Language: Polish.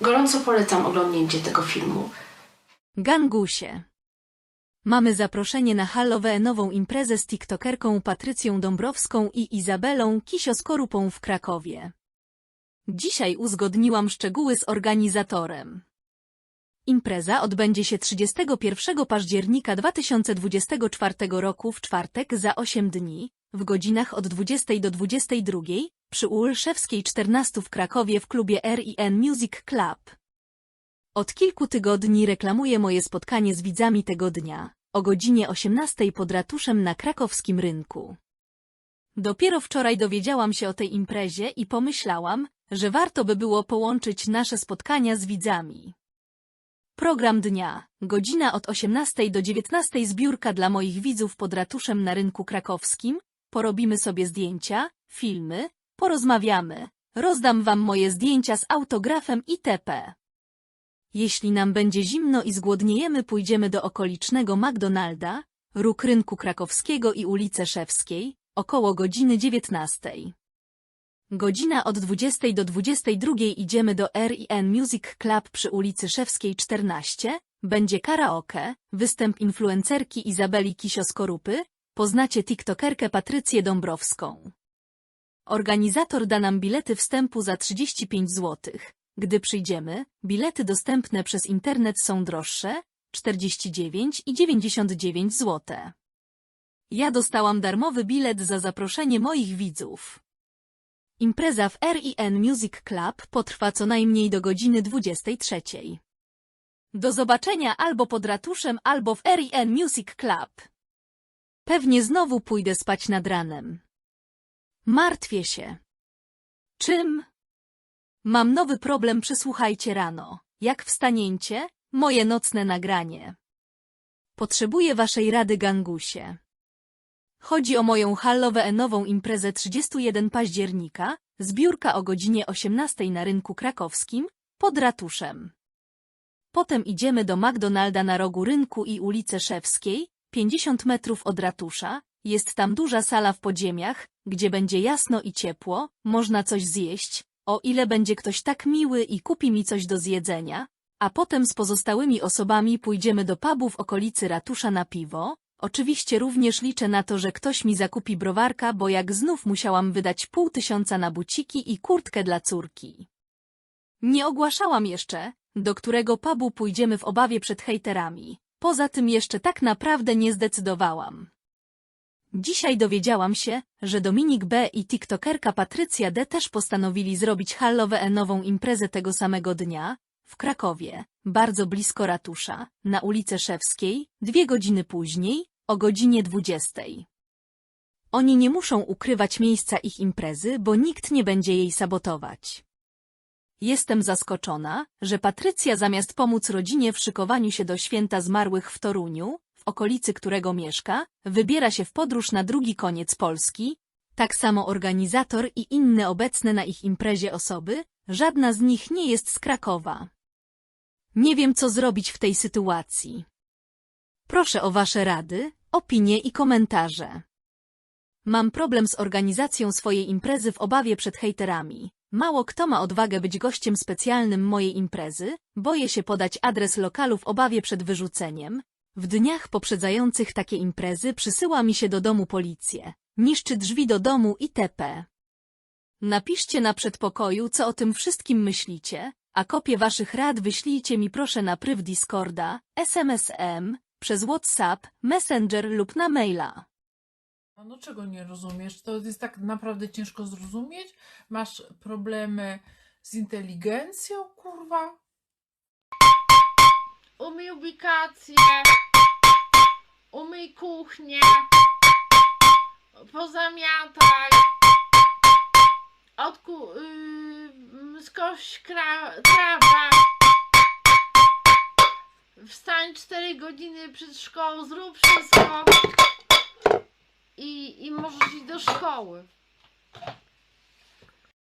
Gorąco polecam oglądnięcie tego filmu. Gangusie. Mamy zaproszenie na halloweenową imprezę z tiktokerką Patrycją Dąbrowską i Izabelą Kisio-Skorupą w Krakowie. Dzisiaj uzgodniłam szczegóły z organizatorem. Impreza odbędzie się 31 października 2024 roku w czwartek za 8 dni, w godzinach od 20 do 22 przy Ulszewskiej 14 w Krakowie w klubie R&N Music Club. Od kilku tygodni reklamuję moje spotkanie z widzami tego dnia, o godzinie 18 pod ratuszem na krakowskim rynku. Dopiero wczoraj dowiedziałam się o tej imprezie i pomyślałam, że warto by było połączyć nasze spotkania z widzami. Program dnia, godzina od 18 do 19 zbiórka dla moich widzów pod ratuszem na rynku krakowskim, porobimy sobie zdjęcia, filmy, porozmawiamy, rozdam wam moje zdjęcia z autografem itp. Jeśli nam będzie zimno i zgłodniejemy, pójdziemy do okolicznego McDonalda, róg rynku krakowskiego i ulicy Szewskiej, około godziny 19. Godzina od 20 do 22 idziemy do R&N Music Club przy ulicy Szewskiej 14, będzie karaoke, występ influencerki Izabeli Kisio-Skorupy, poznacie tiktokerkę Patrycję Dąbrowską. Organizator da nam bilety wstępu za 35 zł. Gdy przyjdziemy, bilety dostępne przez internet są droższe, 49 i 99 zł. Ja dostałam darmowy bilet za zaproszenie moich widzów. Impreza w R&N Music Club potrwa co najmniej do godziny 23. Do zobaczenia albo pod ratuszem, albo w R&N Music Club. Pewnie znowu pójdę spać nad ranem. Martwię się. Czym? Mam nowy problem, przysłuchajcie rano. Jak wstanięcie? Moje nocne nagranie. Potrzebuję waszej rady, gangusie. Chodzi o moją halloweenową imprezę 31 października, zbiórka o godzinie 18 na rynku krakowskim, pod ratuszem. Potem idziemy do McDonalda na rogu rynku i ulicy Szewskiej, 50 metrów od ratusza, jest tam duża sala w podziemiach, gdzie będzie jasno i ciepło, można coś zjeść, o ile będzie ktoś tak miły i kupi mi coś do zjedzenia, a potem z pozostałymi osobami pójdziemy do pubu w okolicy ratusza na piwo. Oczywiście również liczę na to, że ktoś mi zakupi browarka, bo jak znów musiałam wydać pół tysiąca na buciki i kurtkę dla córki. Nie ogłaszałam jeszcze, do którego pubu pójdziemy w obawie przed hejterami. Poza tym jeszcze tak naprawdę nie zdecydowałam. Dzisiaj dowiedziałam się, że Dominik B. i tiktokerka Patrycja D. też postanowili zrobić halloweenową imprezę tego samego dnia, w Krakowie, bardzo blisko ratusza, na ulicy Szewskiej, dwie godziny później, o godzinie 20. Oni nie muszą ukrywać miejsca ich imprezy, bo nikt nie będzie jej sabotować. Jestem zaskoczona, że Patrycja zamiast pomóc rodzinie w szykowaniu się do święta zmarłych w Toruniu, w okolicy którego mieszka, wybiera się w podróż na drugi koniec Polski, tak samo organizator i inne obecne na ich imprezie osoby, żadna z nich nie jest z Krakowa. Nie wiem, co zrobić w tej sytuacji. Proszę o Wasze rady, opinie i komentarze. Mam problem z organizacją swojej imprezy w obawie przed hejterami. Mało kto ma odwagę być gościem specjalnym mojej imprezy, boję się podać adres lokalu w obawie przed wyrzuceniem. W dniach poprzedzających takie imprezy przysyła mi się do domu policję, niszczy drzwi do domu itp. Napiszcie na przedpokoju, co o tym wszystkim myślicie, a kopię waszych rad wyślijcie mi proszę na pryw Discorda, SMSM, przez WhatsApp, Messenger lub na maila. No czego nie rozumiesz? To jest tak naprawdę ciężko zrozumieć? Masz problemy z inteligencją, kurwa? Umyj ubikację, umyj kuchnię, pozamiataj, odku, yy, skoś kra, trawę, wstań 4 godziny przed szkołą, zrób wszystko i, i możesz iść do szkoły.